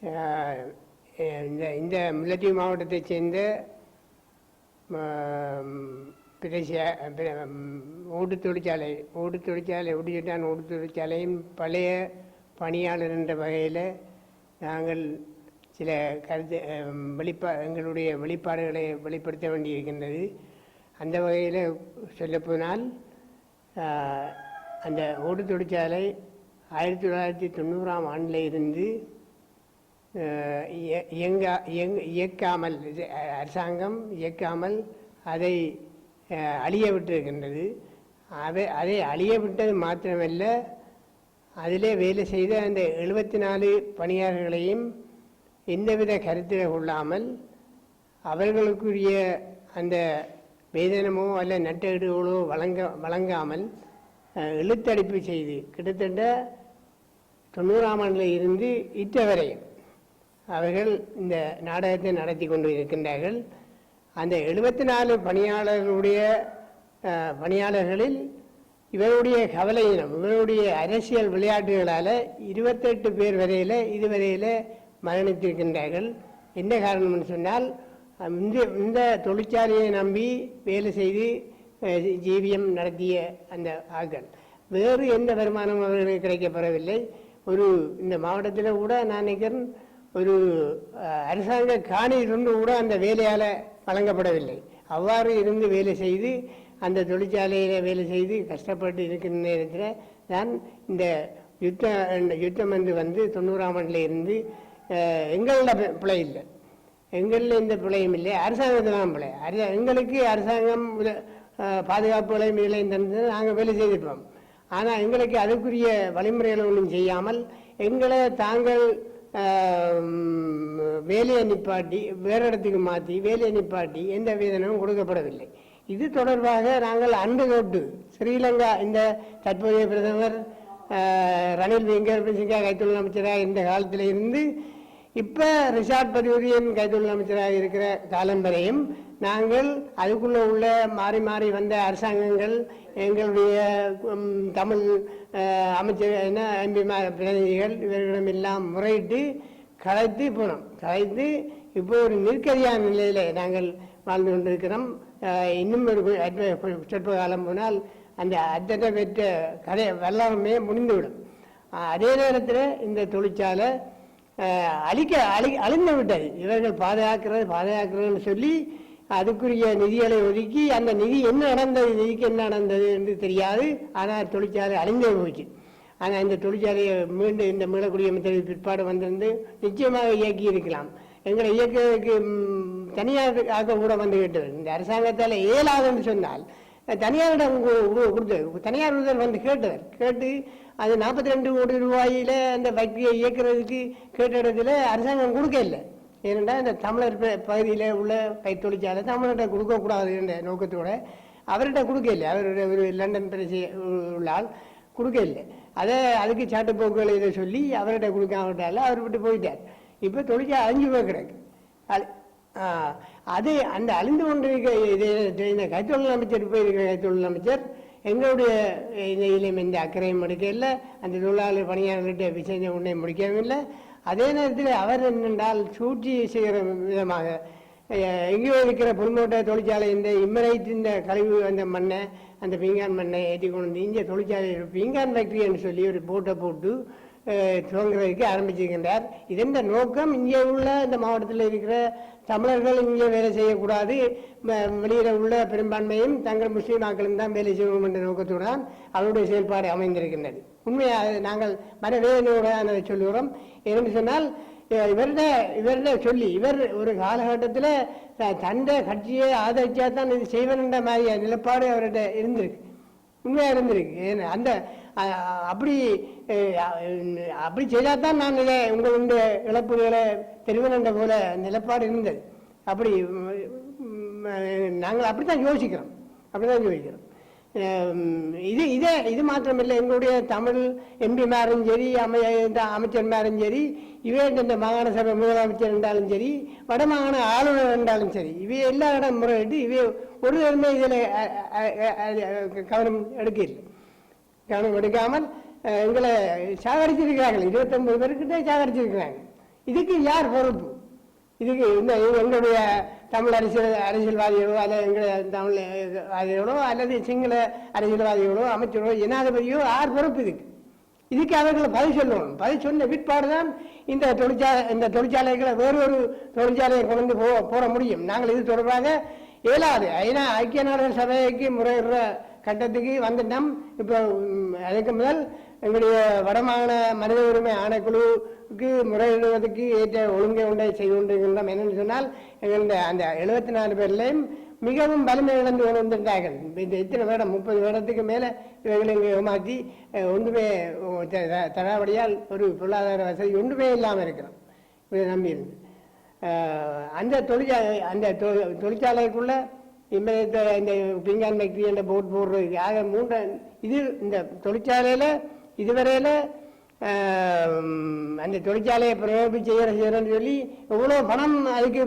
இந்த இந்த முல்லைத்தீவு மாவட்டத்தைச் சேர்ந்த பிரதேச ஓட்டு தொழிற்சாலை ஓடு தொழிற்சாலை ஒடிஜிட்டான் ஓட்டு தொழிற்சாலையின் பழைய பணியாளர் என்ற வகையில் நாங்கள் சில கருத்து வெளிப்பா எங்களுடைய வெளிப்பாடுகளை வெளிப்படுத்த வேண்டியிருக்கின்றது. அந்த வகையில் சொல்லப்போனால் அந்த ஓட்டு தொழிற்சாலை ஆயிரத்தி தொள்ளாயிரத்தி தொண்ணூறாம் ஆண்டில் இருந்து இயக்காமல் இது, அரசாங்கம் இயக்காமல் அதை அழிய விட்டிருக்கின்றது. அதை அதை அழிய விட்டது மாத்திரமல்ல அதிலே வேலை செய்த அந்த எழுபத்தி நாலு பணியாளர்களையும் எந்தவித கருத்தில் கொள்ளாமல் அவர்களுக்குரிய அந்த வேதனமோ அல்ல நட்டீடுகளோ வழங்க வழங்காமல் எழுத்தடிப்பு இழுத்தடிப்பு செய்து கிட்டத்தட்ட தொண்ணூறாம் ஆண்டில் இருந்து இத்தவரையும் அவர்கள் இந்த நாடகத்தை நடத்தி கொண்டு இருக்கின்றார்கள் அந்த எழுபத்தி நாலு பணியாளர்களுடைய பணியாளர்களில் இவருடைய கவலையினம் இவருடைய அரசியல் விளையாட்டுகளால் இருபத்தெட்டு பேர் வரையில் இதுவரையில் மரணித்திருக்கின்றார்கள். என்ன காரணம்னு சொன்னால் இந்த இந்த தொழிற்சாலையை நம்பி வேலை செய்து ஜீவியம் நடத்திய அந்த ஆட்கள். வேறு எந்த வருமானம் அவர்களுக்கு கிடைக்கப்பெறவில்லை. ஒரு இந்த மாவட்டத்தில் கூட நான் நினைக்கிறேன் ஒரு அரசாங்க காணி இருந்து கூட அந்த வேலையால் வழங்கப்படவில்லை. அவ்வாறு இருந்து வேலை செய்து அந்த தொழிற்சாலையில் வேலை செய்து கஷ்டப்பட்டு இருக்கிற நேரத்தில் தான் இந்த யுத்தம் யுத்தம் வந்து வந்து தொண்ணூறாம் ஆண்டில் இருந்து எங்களோட பிழை இல்லை. எங்களில் எந்த பிழையும் இல்லை. அரசாங்கத்தில் தான் பிழை. அரச எங்களுக்கு அரசாங்கம் பாதுகாப்புகளையும் இதழையும் தந்து நாங்கள் வேலை செய்திருப்போம் ஆனால் எங்களுக்கு அதுக்குரிய வழிமுறைகளை ஒன்றும் செய்யாமல் எங்களை தாங்கள் வேலையை நிப்பாட்டி வேறு இடத்துக்கு மாற்றி வேலையை நிப்பாட்டி எந்த வேதனமும் கொடுக்கப்படவில்லை. இது தொடர்பாக நாங்கள் அன்று தொட்டு ஸ்ரீலங்கா இந்த தற்போதைய பிரதமர் ரணில் ரணில் சிங்கா கைத்தொழில் அமைச்சராக இந்த காலத்தில் இருந்து இப்போ ரிஷாட் பதிவுரியன் கைத்தொழில் அமைச்சராக இருக்கிற காலம் வரையும் நாங்கள் அதுக்குள்ள உள்ள மாறி மாறி வந்த அரசாங்கங்கள் எங்களுடைய தமிழ் அமைச்சர் என்ன எம்பி பிரதிநிதிகள் இவர்களிடம் எல்லாம் முறையிட்டு கலைத்து போனோம். கலைத்து இப்போ ஒரு நெருக்கடியான நிலையில் நாங்கள் வாழ்ந்து கொண்டிருக்கிறோம். இன்னும் ஒரு சொற்ப காலம் போனால் அந்த அத்தனை பெற்ற கதை வரலாறுமே முடிந்துவிடும். அதே நேரத்தில் இந்த தொழிற்சாலை அழிக்க அழி அழிந்து விட்டது. இவர்கள் பாதுகாக்கிறது பாதுகாக்கிறதுன்னு சொல்லி அதுக்குரிய நிதிகளை ஒதுக்கி அந்த நிதி என்ன நடந்தது நிதிக்கு என்ன நடந்தது என்று தெரியாது. ஆனால் தொழிற்சாலை அழிந்தே போச்சு. ஆனால் இந்த தொழிற்சாலையை மீண்டும் இந்த மீளக்குடியமைத்தல் பிற்பாடு வந்திருந்து நிச்சயமாக இயக்கி இருக்கலாம். எங்களை இயக்கிறதுக்கு தனியாக ஆக்க கூட வந்து கேட்டது இந்த அரசாங்கத்தால் இயலாதுன்னு சொன்னால் தனியாரிடம் தனியார் ஒருவர் வந்து கேட்டவர். கேட்டு அது நாற்பத்தி ரெண்டு கோடி ரூபாயில் அந்த ஃபேக்டரியை இயக்கிறதுக்கு கேட்ட இடத்துல அரசாங்கம் கொடுக்க இல்லை. ஏனென்றால் இந்த தமிழர் பகுதியில் உள்ள கைத்தொழிற்சாலை தமிழர்கிட்ட கொடுக்கக்கூடாது என்ற நோக்கத்தோட அவர்கிட்ட கொடுக்க இல்லை. அவருடைய ஒரு லண்டன் பிரசி உள்ள ஆள் கொடுக்க இல்லை. அதை அதுக்கு சாட்டுப்போக்குகளை இதை சொல்லி அவர்கிட்ட கொடுக்காமட்டால அவர் விட்டு போயிட்டார். இப்போ தொழிற்சாலை அழிஞ்சு போய் கிடக்கு. அது அது அந்த அழிந்து கொண்டிருக்க இந்த கைத்தொழில் அமைச்சர் போயிருக்கிற கைத்தொழில் அமைச்சர் எங்களுடைய இதிலும் எந்த அக்கறையும் எடுக்கவில்லை. அந்த தொழிலாளர் பணியாளர்கிட்ட விஷயம் உடனே முடிக்கவும் இல்லை அதே நேரத்தில் அவர் என்னென்றால் சூழ்ச்சி செய்கிற விதமாக எங்கேயோ இருக்கிற புல்மோட்டை தொழிற்சாலை இந்த இம்மரைத்து இந்த கழிவு அந்த மண்ணை அந்த பீங்கான் மண்ணை ஏற்றி கொண்டு வந்து இங்கே தொழிற்சாலை பீங்கான் ஃபேக்ட்ரின்னு சொல்லி ஒரு போட்டை போட்டு அஹ், துவங்குறதுக்கு ஆரம்பிச்சிருக்கின்றார். இதன் நோக்கம் இங்கே உள்ள இந்த மாவட்டத்தில் இருக்கிற தமிழர்கள் இங்கே வேலை செய்யக்கூடாது. ம- உள்ள பெரும்பான்மையும் தங்கள் முஸ்லீம் ஆக்களும் தான் வேலை செய்வோம் என்ற நோக்கத்துடன் அவருடைய செயல்பாடு அமைந்திருக்கின்றது. உண்மையாக நாங்கள் மனவேதனையோடு அதை சொல்லுகிறோம். ஏனென்று சொன்னால் அஹ், இவர்ட சொல்லி இவர் ஒரு காலகட்டத்தில் தந்த கட்சியை ஆதரிச்சா தான் இது செய்வன் என்ற மாதிரி நிலப்பாடு அவர்கிட்ட இருந்திருக்கு. உண்மையாக இருந்திருக்கு. ஏன்னா அந்த அப்படி அப்படி செய்தால் தான் நான் இதை உங்கள் இழப்புகளை பெறுவேன் போல நிலப்பாடு இருந்தது. அப்படி நாங்கள் அப்படி தான் யோசிக்கிறோம். அப்படி தான் யோசிக்கிறோம் இது இதே இது மாத்திரமில்லை. எங்களுடைய தமிழ் எம்பிமாரும் சரி அமை அமைச்சர்மாரும் சரி இவே இந்த மாகாண சபை முதலமைச்சர் என்றாலும் சரி வடமாகாண ஆளுநர் என்றாலும் சரி இவை எல்லா இடம் முறையிட்டு இவை ஒரு தருமே இதில் கவனம் எடுக்கவில்லை. கவனம் எடுக்காமல் எங்களை சாகரிச்சிருக்கிறார்கள் இருபத்தொன்பது பேர்கிட்ட சாகடிச்சிருக்கிறாங்க. இதுக்கு யார் பொறுப்பு? இதுக்கு இந்த எங்களுடைய தமிழ் அரசியல் அரசியல்வாதிகளோ அல்லது எங்களுடைய தமிழ் வாதிகளோ அல்லது சிங்கள அரசியல்வாதிகளோ அமைச்சரோ ஜனாதிபதியோ யார் பொறுப்பு இதுக்கு? இதுக்கு அவர்களை பதில் சொல்லணும் பதில் சொன்ன பிற்பாடு தான் இந்த தொழிற்சாலை இந்த தொழிற்சாலைகளை வேறொரு தொழிற்சாலையை கொண்டு போ போட முடியும். நாங்கள் இது தொடர்பாக இயலாது. ஐநா ஐக்கிய நாடுகள் சபைக்கு முறையிடுற கட்டத்துக்கு வந்துட்டோம் இப்போ அதுக்கு முதல் எங்களுடைய வடமாகாண மனித உரிமை ஆணைக்குழுவுக்கு முறையிடுவதற்கு ஏற்ற ஒழுங்கை உண்டை செய்து கொண்டிருக்கின்றோம். என்னென்னு சொன்னால் எங்களுடைய அந்த எழுபத்தி நாலு பேர்லையும் மிகவும் வலிமை இழந்து கொண்டிருந்தார்கள் இந்த இத்தனை வருடம் முப்பது வருடத்துக்கு மேலே இவர்களை இங்கே ஏமாற்றி ஒன்றுமே தராபடியால் ஒரு பொருளாதார வசதி ஒன்றுமே இல்லாமல் இருக்கிறோம். இதை நம்பியிருந்து. அந்த தொழிற்சாலை அந்த தொ- தொழிற்சாலைக்குள்ள இம்ம- இந்த பிங்கான் ஃபேக்டரி என்ற போட் போடுறது ஆக மூன்று இது இந்த தொழிற்சாலையில் இதுவரையில் அந்த தொழிற்சாலையை பிரயோகம் செய்கிற செய்கிறேன்னு சொல்லி எவ்வளோ பணம் அதுக்கு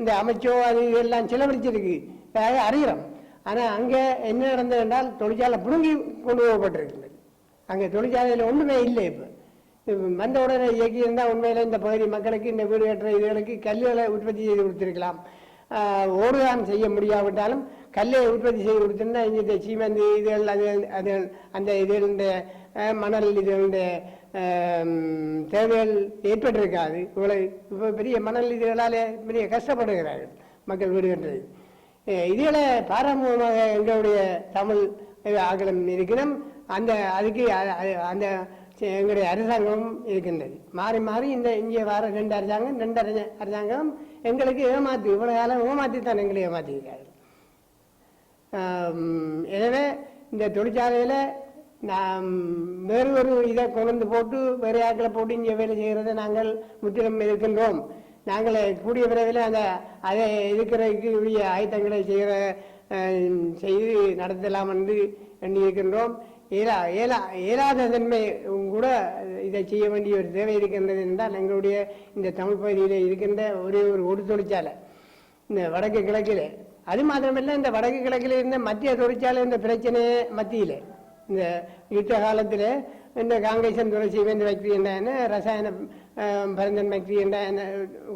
இந்த அமைச்சோ அது இதெல்லாம் செலவழிச்சிருக்கு. அதாக அறிகிறோம். ஆனால் அங்கே என்ன நடந்தது என்றால் தொழிற்சாலை பிடுங்கி கொண்டு போகப்பட்டிருக்கிறது அங்கே தொழிற்சாலையில் ஒன்றுமே இல்லை இப்போ. வந்த உடனே இயக்கியிருந்தால் உண்மையில் இந்த பகுதி மக்களுக்கு இந்த வீடு கட்டுற இதுகளுக்கு கல்லுகளை உற்பத்தி செய்து கொடுத்துருக்கலாம். ஓடுதான் செய்ய முடியாவிட்டாலும் கல்லை உற்பத்தி செய்து கொடுத்துருந்தா இந்த சீமந்து இதுகள் அது அது அந்த இதுகளுடைய மணல் இதுகளுடைய தேவைகள் ஏற்பட்டிருக்காது. இவ்வளவு இப்போ பெரிய மணல் இதுகளால் பெரிய கஷ்டப்படுகிறார்கள் மக்கள் வீடுகின்றது இதுகளை பாரம்பரியமாக எங்களுடைய தமிழ் ஆகலம் இருக்கிறோம். அந்த அதுக்கு அந்த எங்களுடைய அரசாங்கமும் இருக்கின்றது. மாறி மாறி இந்த இங்கே வர ரெண்டு அரசாங்கம் ரெண்டு அரச- அரசாங்கம் எங்களுக்கு ஏமாற்றி இவ்வளோ காலம் ஏமாற்றி தான் எங்களை ஏமாத்தியிருக்காரு எனவே இந்த தொழிற்சாலையில் நாம் வேறு ஒரு இதை கொண்டு போட்டு வேறு ஆட்களை போட்டு இங்கே வேலை செய்கிறத நாங்கள் முற்றிலும் இருக்கின்றோம் நாங்கள் கூடிய விரைவில் அந்த அதை இருக்கிறதுக்கு உரிய ஆயத்தங்களை செய்கிற செய்து நடத்தலாம் என்று எண்ணியிருக்கின்றோம். இயலா இயலா இயலாத தன்மை கூட இதை செய்ய வேண்டிய ஒரு தேவை இருக்கின்றது என்றால் எங்களுடைய இந்த தமிழ் பகுதியில் இருக்கின்ற ஒரே ஒரு ஒரு தொழிற்சாலை இந்த வடக்கு கிழக்கிலே. அது மாத்திரமல்ல இந்த வடக்கு கிழக்கில் இருந்த மத்திய தொழிற்சாலை இந்த பிரச்சனை மத்தியில். இந்த யுத்த காலத்தில் இந்த காங்கேசன் துறை சிவேந்திர ஃபேக்டரி என்ன ரசாயன பரந்தன் ஃபேக்டரி என்ன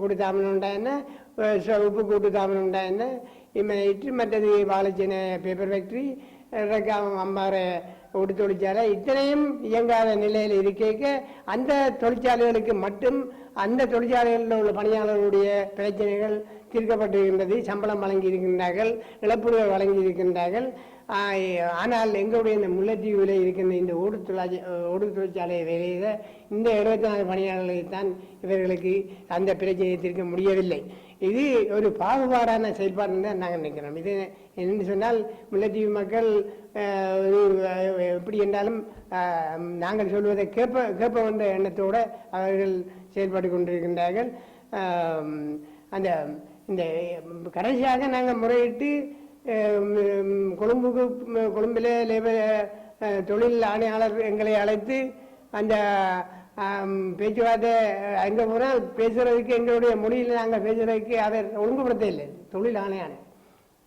கொடுத்தாமன் உண்டான உப்பு கூட்டு தாமன் உண்டான இட்டு மற்றது பாலச்சின பேப்பர் ஃபேக்ட்ரி ரகம் அம்பாறை உடு தொழிற்சாலை இத்தனையும் இயங்காத நிலையில் இருக்க அந்த தொழிற்சாலைகளுக்கு மட்டும் அந்த தொழிற்சாலைகளில் உள்ள பணியாளர்களுடைய பிரச்சனைகள் தீர்க்கப்பட்டிருக்கின்றது சம்பளம் வழங்கி இருக்கின்றார்கள் இழப்பீடுகள் வழங்கி இருக்கின்றார்கள் ஆனால் எங்களுடைய இந்த முல்லைத்தீவில் இருக்கின்ற இந்த ஓடு தொழிற்சாலை ஓடு தொழிற்சாலை வேலையில் இந்த இருபத்தி நாலு பணியாளர்களை தான் இவர்களுக்கு அந்த பிரச்சனையை தீர்க்க முடியவில்லை. இது ஒரு பாகுபாடான செயல்பாடு தான் நாங்கள் நினைக்கிறோம். இது என்னென்னு சொன்னால் முல்லைத்தீவு மக்கள் ஒரு, எப்படி என்றாலும் நாங்கள் சொல்வதை கேட்ப கேட்ப என்ற எண்ணத்தோடு அவர்கள் செயல்பட்டு கொண்டிருக்கின்றார்கள். அந்த இந்த கடைசியாக நாங்கள் முறையிட்டு கொழும்புக்கு ம், கொழும்பில் லேபர் தொழில் ஆணையாளர் எங்களை அழைத்து அந்த பேச்சுவார்த்தை அங்கே போனால் பேசுகிறதுக்கு எங்களுடைய மொழியில் நாங்கள் பேசுறதுக்கு அவர் ஒழுங்குபடுத்த இல்லை தொழில் ஆணையான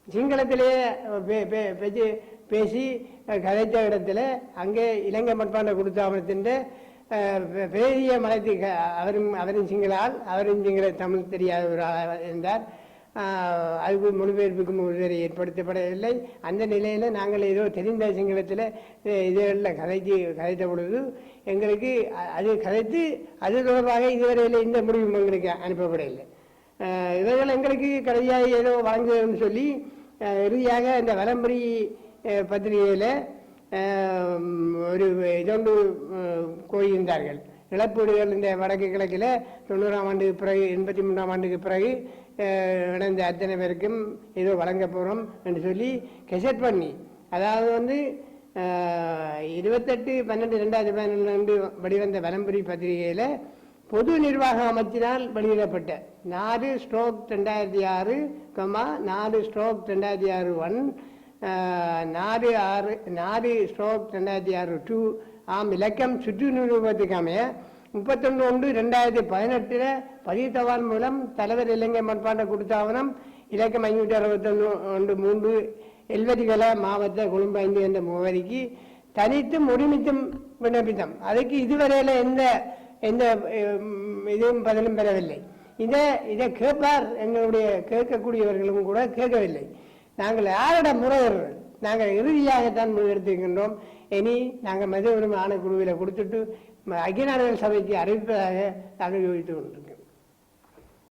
சிங்களத்திலேயே பே- பே- பேச்சு பேசி கதைத்த இடத்துல அங்கே இலங்கை மட்பாண்ட கொடுத்தாமத்தின் பெரிய மலைத்து அவரும் அவரும் சிங்களால் அவரும் சிங்கள தமிழ் தெரியாத ஒரு ஆளாக இருந்தார். அதுக்கு மொழிபெயர்ப்புக்கு மொழிபெயர் ஏற்படுத்தப்படவில்லை. அந்த நிலையில் நாங்கள் ஏதோ தெரிந்த சிங்களத்தில் இதெல்லாம் கதைத்து கதைத்த பொழுது எங்களுக்கு அது கதைத்து அது தொடர்பாக இதுவரையில் இந்த முடிவும் எங்களுக்கு அனுப்பப்படவில்லை. இவர்கள் எங்களுக்கு கடையாக ஏதோ வழங்குதுன்னு சொல்லி இறுதியாக இந்த வலம்புரி பத்திரிகையில் ஒரு இதொன்று ஆஹ் இழப்பீடுகள் இந்த வடக்கு கிழக்கில் தொண்ணூறாம் ஆண்டுக்கு பிறகு எண்பத்தி மூன்றாம் ஆண்டுக்கு பிறகு ஆஹ் அத்தனை பேருக்கும் ஏதோ வழங்க போகிறோம் என்று சொல்லி கெசட் பண்ணி. அதாவது வந்து இருபத்தெட்டு பன்னெண்டு ரெண்டாயிரத்தி பதினொன்று வெளிவந்த வலம்புரி பத்திரிகையில் பொது நிர்வாக அமைச்சினால் வெளியிடப்பட்ட நாலு ஸ்ட்ரோக் ரெண்டாயிரத்தி ஆறு கமா நாலு ஸ்ட்ரோக் ரெண்டாயிரத்தி ஆறு ஒன் நாலு ஆறு நாலு ஸ்ட்ரோக் ரெண்டாயிரத்தி ஆறு டூ ஆம் இலக்கம் சுற்று நிரூபத்துக்கு அமைய முப்பத்தொன்று ஒன்று ரெண்டாயிரத்தி பதினெட்டில் பதிவு மூலம் தலைவர் இலங்கை மண்பாண்ட கொடுத்தாவனம் இலக்கம் ஐநூற்றி அறுபத்தொன்று ஒன்று மூன்று எல்வதிகல மாவட்ட கொழும்பு ஐந்து என்ற முகவரிக்கு தனித்தும் ஒருமித்தும் விண்ணப்பித்தோம். அதுக்கு இதுவரையில் எந்த எந்த இதுவும் பதிலும் பெறவில்லை. இதை இதை கேட்பார் எங்களுடைய கேட்கக்கூடியவர்களும் கூட கேட்கவில்லை. நாங்கள் யாரோட முறையர்கள் நாங்கள் இறுதியாகத்தான் முடிவெடுத்திருக்கின்றோம் இனி நாங்கள் மதிய உரிமை ஆணைக்குழுவில் கொடுத்துட்டு ம- சபைக்கு அறிவிப்பதாக நாங்கள் யோசித்துக் கொண்டிருக்கிறோம்